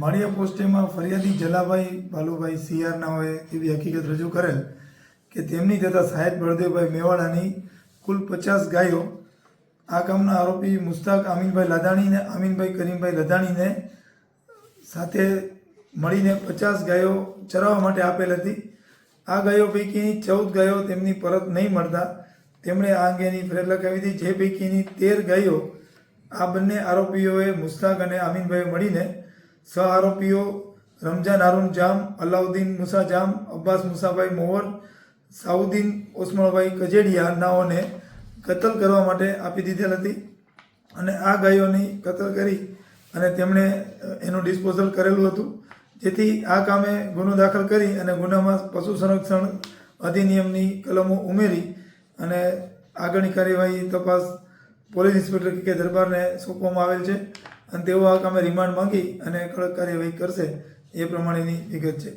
માળિયા પોસ્ટેમાં ફરિયાદી જલાભાઈ ભાલુભાઈ સિયારના હોય એવી હકીકત રજૂ કરેલ કે તેમની તથા સાહેબ બળદેવભાઈ મેવાડાની કુલ પચાસ ગાયો આ કામના આરોપી મુસ્તાક અમીનભાઈ લાદાણીને અમીનભાઈ કરીમભાઈ લદાણીને સાથે મળીને પચાસ ગાયો ચરાવવા માટે આપેલ હતી. આ ગાયો પૈકીની ચૌદ ગાયો તેમની પરત નહીં મળતા. તેમણે આ અંગેની ફરિયાદ લખાવી હતી. જે પૈકીની તેર ગાયો આ બંને આરોપીઓએ મુસ્તાક અને આમીનભાઈ મળીને સહ આરોપીઓ રમઝાન હારૂન જામ, અલાઉદ્દીન મુસા જામ, અબ્બાસ મુસાભાઈ મોહર સાઉદ્દીન ઓસમાણભાઈ કજેડિયા નાઓને કતલ કરવા માટે આપી દીધેલ હતી અને આ ગાયોની કતલ કરી અને તેમણે એનું ડિસ્પોઝલ કરેલું હતું. જેથી આ કામે ગુનો દાખલ કરી અને ગુનામાં પશુ સંરક્ષણ અધિનિયમની કલમો ઉમેરી અને આગળની કાર્યવાહી તપાસ પોલીસ ઇન્સ્પેક્ટર કે દરબારને સોંપવામાં આવેલ છે. અને તેઓ આ કામે રિમાન્ડ માંગી અને કડક કાર્યવાહી કરશે એ પ્રમાણેની વિગત છે.